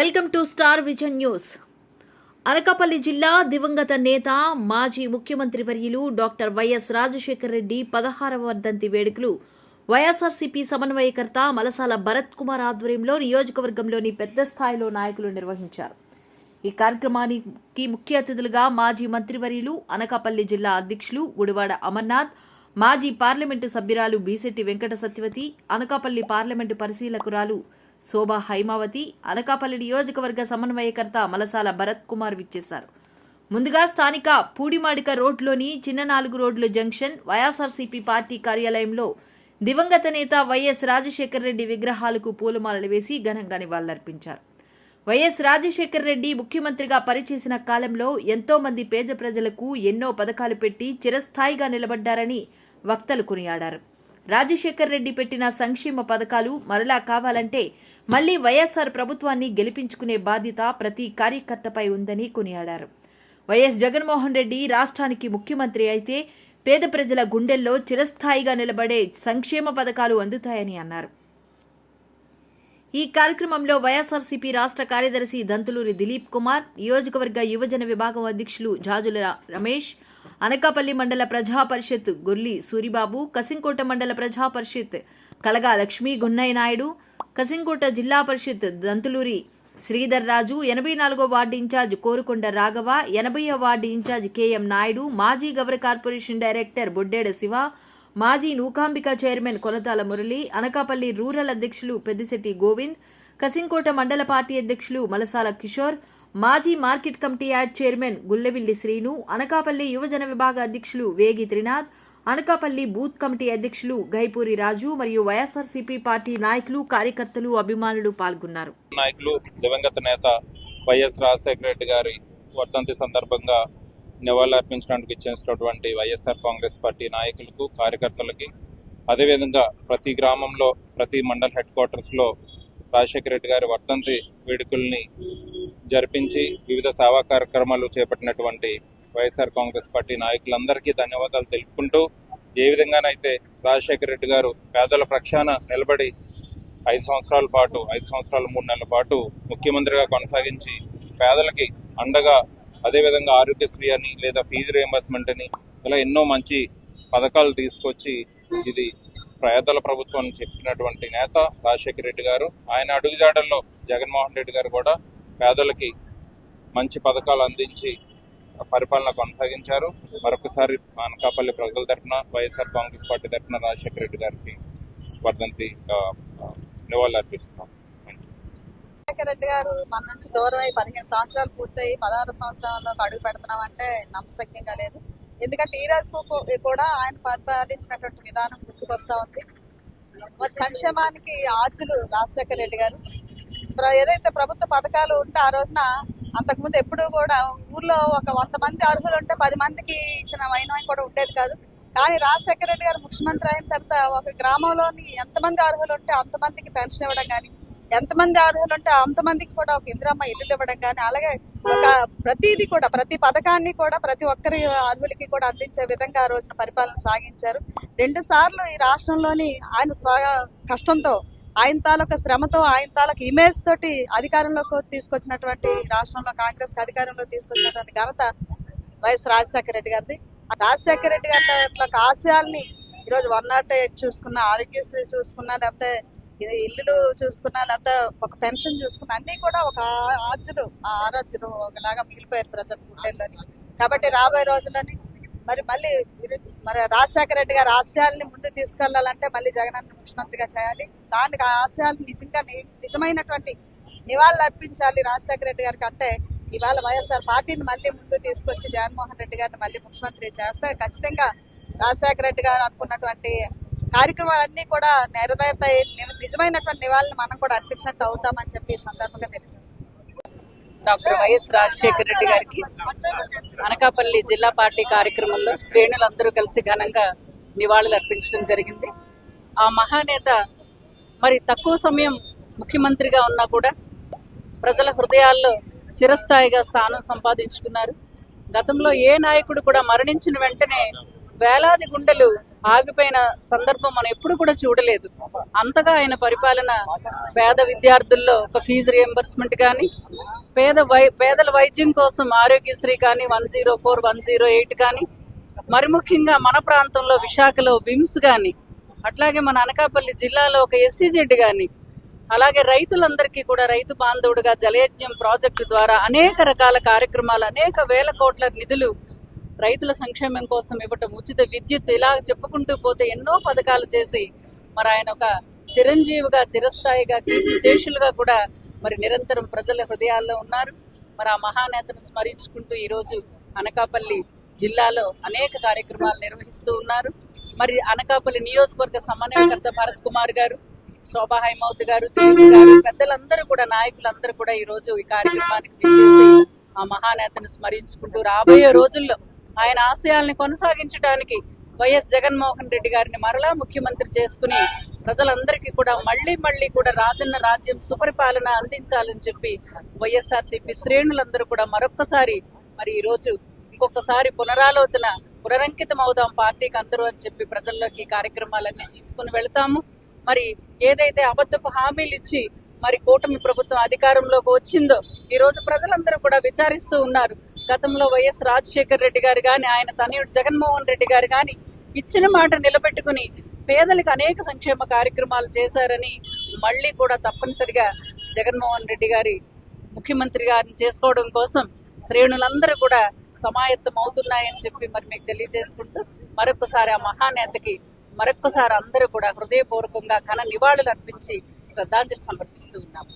Welcome to Star Vision News. Anakapalli జిల్లా దివంగత నేత మాజీ ముఖ్యమంత్రి వర్యులు డాక్టర్ వైఎస్ రాజశేఖర రెడ్డి పదహారవ వర్ధంతి వేడుకలు. వైఎస్ఆర్సీపీ సమన్వయకర్త మలసాల భరత్ కుమార్ ఆధ్వర్యంలో నియోజకవర్గంలోని పెద్ద స్థాయిలో నాయకులు నిర్వహించారు. ఈ కార్యక్రమానికి ముఖ్య అతిథులుగా మాజీ మంత్రివర్యులు అనకాపల్లి జిల్లా అధ్యక్షులు గుడివాడ అమర్నాథ్ మాజీ పార్లమెంటు సభ్యురాలు బీసెట్టి వెంకట సత్యవతి అనకాపల్లి పార్లమెంటు పరిశీలకురాలు శోభా హైమావతి అనకాపల్లి నియోజకవర్గ సమన్వయకర్త మలసాల భరత్ కుమార్ విచ్చేశారు. ముందుగా స్థానిక పూడిమాడిక రోడ్లోని చిన్న నాలుగు రోడ్ల జంక్షన్ వైఎస్ఆర్సీపీ పార్టీ కార్యాలయంలో దివంగత నేత వైఎస్ రాజశేఖర రెడ్డి విగ్రహాలకు పూలమాలలు వేసి ఘనంగా నివాళులర్పించారు. వైఎస్ రాజశేఖర రెడ్డి ముఖ్యమంత్రిగా పనిచేసిన కాలంలో ఎంతో మంది పేద ప్రజలకు ఎన్నో పథకాలు పెట్టి చిరస్థాయిగా నిలబడ్డారని వక్తలు కొనియాడారు. రాజశేఖర్ రెడ్డి పెట్టిన సంక్షేమ పథకాలు మరలా కావాలంటే మళ్ళీ వైఎస్ఆర్ ప్రభుత్వాన్ని గెలిపించుకునే బాధ్యత ప్రతి కార్యకర్తపై ఉందని కొనియాడారు. వైఎస్ జగన్మోహన్ రెడ్డి రాష్ట్రానికి ముఖ్యమంత్రి అయితే పేద ప్రజల గుండెల్లో చిరస్థాయిగా నిలబడే సంక్షేమ పథకాలు అందుతాయని అన్నారు. ఈ కార్యక్రమంలో వైఎస్ఆర్సీపీ రాష్ట్ర కార్యదర్శి దంతులూరి దిలీప్ కుమార్ నియోజకవర్గ యువజన విభాగం అధ్యక్షులు జాజుల రమేష్ అనకాపల్లి మండల ప్రజా పరిషత్ గొర్లి సూరిబాబు కసింకోట మండల ప్రజా పరిషత్ కలగా లక్ష్మీ గున్నయ్య నాయుడు కసింకోట జిల్లా పరిషత్ దంతులూరి శ్రీధర్ రాజు ఎనభై నాలుగో వార్డు ఇన్ఛార్జ్ కోరుకొండ రాఘవ ఎనభైవ వార్డు ఇన్ఛార్జ్ కెఎం నాయుడు మాజీ గవర్ కార్పొరేషన్ డైరెక్టర్ బొడ్డేడ శివ మాజీ నూకాంబిక చైర్మన్ కొలతాల మురళి అనకాపల్లి రూరల్ అధ్యక్షులు పెద్దిశెట్టి గోవింద్ కసింకోట మండల పార్టీ అధ్యక్షులు మలసాల కిషోర్ మాజీ మార్కెట్ కమిటీ యాడ్ చైర్మన్ గుల్లెవిల్లి శ్రీను అనకాపల్లి యువజన విభాగ అధ్యక్షులు వేగి త్రినాథ్ అనకాపల్లి బూత్ కమిటీ అధ్యక్షులు గైపూరి రాజు మరియు వైఎస్ఆర్సీపీ పార్టీ నాయకులు కార్యకర్తలు అభిమానులు పాల్గొన్నారు. నాయకులు దివంగత నేత వైఎస్ రాజశేఖర రెడ్డి గారి వర్ధంతి సందర్భంగా నివాళులర్పించడానికి ఇచ్చేసినటువంటి వైఎస్ఆర్ కాంగ్రెస్ పార్టీ నాయకులకు కార్యకర్తలకి అదేవిధంగా ప్రతి గ్రామంలో ప్రతి మండల్ హెడ్ క్వార్టర్స్లో రాజశేఖర రెడ్డి గారి వర్ధంతి వేడుకల్ని జరిపించి వివిధ సేవా కార్యక్రమాలు చేపట్టినటువంటి వైఎస్ఆర్ కాంగ్రెస్ పార్టీ నాయకులందరికీ ధన్యవాదాలు తెలుపుకుంటూ ఏ విధంగానైతే రాజశేఖర రెడ్డి గారు పేదల ప్రక్షాన నిలబడి ఐదు సంవత్సరాల పాటు ఐదు సంవత్సరాల మూడు నెలల పాటు ముఖ్యమంత్రిగా కొనసాగించి పేదలకి అండగా అదేవిధంగా ఆరోగ్యశ్రీ అని లేదా ఫీజు రియంబర్స్మెంట్ అని ఇలా ఎన్నో మంచి పథకాలు తీసుకొచ్చి ఇది ప్రయాదల ప్రభుత్వం చెప్పినటువంటి నేత రాజశేఖర రెడ్డి గారు. ఆయన అడుగుజాడల్లో జగన్మోహన్ రెడ్డి గారు కూడా పేదలకి మంచి పథకాలు అందించి పరిపాలన కొనసాగించారు. మరొకసారి అనకాపల్లి ప్రజల తరఫున వైఎస్ఆర్ కాంగ్రెస్ పార్టీ తరఫున రాజశేఖర రెడ్డి గారికి వర్ధంతి ఆ, నివాళులు అర్పిస్తున్నాం. రెడ్డి గారు మన నుంచి దూరం అయి పదిహేను సంవత్సరాలు పూర్తయి పదహారు సంవత్సరాల్లో అడుగు పెడుతున్నాం అంటే నమ్మశక్యంగా లేదు. ఎందుకంటే ఈ రోజు కూడా ఆయన పరిపాలించినటువంటి విధానం గుర్తుకొస్తా ఉంది. మరి సంక్షేమానికి ఆర్జులు రాజశేఖర రెడ్డి గారు. ఏదైతే ప్రభుత్వ పథకాలు ఉంటే ఆ రోజున అంతకుముందు ఎప్పుడు కూడా ఊర్లో ఒక వంద మంది అర్హులు ఉంటే పది మందికి ఇచ్చిన వైనం కూడా ఉండేది కాదు. కానీ రాజశేఖర రెడ్డి గారు ముఖ్యమంత్రి అయిన తర్వాత ఒక గ్రామంలోని ఎంతమంది అర్హులు ఉంటే అంతమందికి పెన్షన్ ఇవ్వడం కానీ ఎంతమంది అర్హులు ఉంటే అంతమందికి కూడా ఒక ఇందిరమ్మ ఇల్లులు ఇవ్వడం కానీ అలాగే ఒక ప్రతిది కూడా ప్రతి పథకాన్ని కూడా ప్రతి ఒక్కరి అర్హులకి కూడా అందించే విధంగా ఆ రోజున పరిపాలన సాగించారు. రెండు సార్లు ఈ రాష్ట్రంలోని ఆయన స్వ కష్టంతో ఆయన తాలూకా శ్రమతో ఆయన తాలూకా ఇమేజ్ తోటి అధికారంలోకి తీసుకొచ్చినటువంటి రాష్ట్రంలో కాంగ్రెస్ అధికారంలో తీసుకొచ్చినటువంటి ఘనత వైఎస్ రాజశేఖర రెడ్డి గారిది. ఆ రాజశేఖర రెడ్డి గారి అట్లా ఆశయాల్ని ఈరోజు వన్ నాట్ ఎయిట్ చూసుకున్నా ఆరోగ్యశ్రీ చూసుకున్నా లేకపోతే ఇది ఇల్లులు చూసుకున్నా లేకపోతే ఒక పెన్షన్ చూసుకున్నా అన్ని కూడా ఒక ఆర్జులు ఆ ఆరాధ్యులు ఒకలాగా మిగిలిపోయారు ప్రజలు గుండెల్లోని. కాబట్టి రాబోయే రోజులని మరి మళ్ళీ మరి రాజశేఖర రెడ్డి గారి ఆశయాల్ని ముందు తీసుకెళ్ళాలంటే మళ్ళీ జగనన్న ముఖ్యమంత్రిగా చేయాలి. దానికి ఆ ఆశయాలు నిజంగా ని- నిజమైనటువంటి నివాళులు అర్పించాలి రాజశేఖర రెడ్డి గారికి అంటే ఇవాళ వైఎస్ఆర్ పార్టీని మళ్ళీ ముందు తీసుకొచ్చి జగన్మోహన్ రెడ్డి గారిని మళ్ళీ ముఖ్యమంత్రి చేస్తే ఖచ్చితంగా రాజశేఖర రెడ్డి గారు అనుకున్నటువంటి కార్యక్రమాలన్నీ కూడా నెరవేరుతాయి. నిజమైనటువంటి నివాళులు మనం కూడా అర్పించినట్టు అవుతామని చెప్పి సందర్భంగా తెలియజేస్తాం డాక్టర్ వైఎస్ రాజశేఖర రెడ్డి గారికి అనకాపల్లి జిల్లా పార్టీ కార్యక్రమంలో శ్రేణులందరూ కలిసి ఘనంగా నివాళులు అర్పించడం జరిగింది. ఆ మహానేత మరి తక్కువ సమయం ముఖ్యమంత్రిగా ఉన్నా కూడా ప్రజల హృదయాల్లో చిరస్థాయిగా స్థానం సంపాదించుకున్నారు. గతంలో ఏ నాయకుడు కూడా మరణించిన వెంటనే వేలాది గుండెలు ఆగిపోయిన సందర్భం మనం ఎప్పుడు కూడా చూడలేదు. అంతగా ఆయన పరిపాలన పేద విద్యార్థుల్లో ఒక ఫీజు రియంబర్స్మెంట్ కానీ పేద వై పేదల వైద్యం కోసం ఆరోగ్యశ్రీ కానీ one zero four one zero eight కానీ మరి ముఖ్యంగా మన ప్రాంతంలో విశాఖలో విమ్స్ కానీ అట్లాగే మన అనకాపల్లి జిల్లాలో ఒక ఎస్సీజెడ్ కానీ అలాగే రైతులందరికీ కూడా రైతు బాంధవుడుగా జలయజ్ఞం ప్రాజెక్టు ద్వారా అనేక రకాల కార్యక్రమాలు అనేక వేల కోట్ల నిధులు రైతుల సంక్షేమం కోసం ఇవ్వటం ఉచిత విద్యుత్ ఇలా చెప్పుకుంటూ పోతే ఎన్నో పథకాలు చేసి మరి ఆయన ఒక చిరంజీవిగా చిరస్థాయిగా కీర్తిశేషులుగా కూడా మరి నిరంతరం ప్రజల హృదయాల్లో ఉన్నారు. మరి ఆ మహానేతను స్మరించుకుంటూ ఈరోజు అనకాపల్లి జిల్లాలో అనేక కార్యక్రమాలు నిర్వహిస్తూ ఉన్నారు. మరి అనకాపల్లి నియోజకవర్గ సమన్వయకర్త భరత్ కుమార్ గారు శోభా హైమౌత్ గారు గారు పెద్దలందరూ కూడా నాయకులందరూ కూడా ఈ రోజు ఈ కార్యక్రమానికి విచ్చేసి ఆ మహానేతను స్మరించుకుంటూ రాబోయే రోజుల్లో ఆయన ఆశయాల్ని కొనసాగించడానికి వైఎస్ జగన్మోహన్ రెడ్డి గారిని మరలా ముఖ్యమంత్రి చేసుకుని ప్రజలందరికీ కూడా మళ్ళీ మళ్ళీ కూడా రాజన్న రాజ్యం సుపరిపాలన అందించాలని చెప్పి వైఎస్ఆర్సీపీ శ్రేణులందరూ కూడా మరొక్కసారి మరి ఈ రోజు ఇంకొకసారి పునరాలోచన పునరంకితం అవుదాం పార్టీకి అందరూ అని చెప్పి ప్రజల్లోకి కార్యక్రమాలన్నీ తీసుకుని వెళ్తాము. మరి ఏదైతే అబద్ధపు హామీలు ఇచ్చి మరి కూటమి ప్రభుత్వం అధికారంలోకి వచ్చిందో ఈ రోజు ప్రజలందరూ కూడా విచారిస్తూ ఉన్నారు. గతంలో వైఎస్ రాజశేఖర్ రెడ్డి గారు కానీ ఆయన తనయుడు జగన్మోహన్ రెడ్డి గారు కానీ ఇచ్చిన మాట నిలబెట్టుకుని పేదలకు అనేక సంక్షేమ కార్యక్రమాలు చేశారని మళ్ళీ కూడా తప్పనిసరిగా జగన్మోహన్ రెడ్డి గారి ముఖ్యమంత్రి గారిని చేసుకోవడం కోసం శ్రేణులందరూ కూడా సమాయత్తం అవుతున్నాయని చెప్పి మరి మీకు తెలియజేసుకుంటూ మరొకసారి ఆ మహానేతకి మరొక్కసారి అందరూ కూడా హృదయపూర్వకంగా ఘన నివాళులు అర్పించి శ్రద్ధాంజలి సమర్పిస్తూ ఉన్నాము.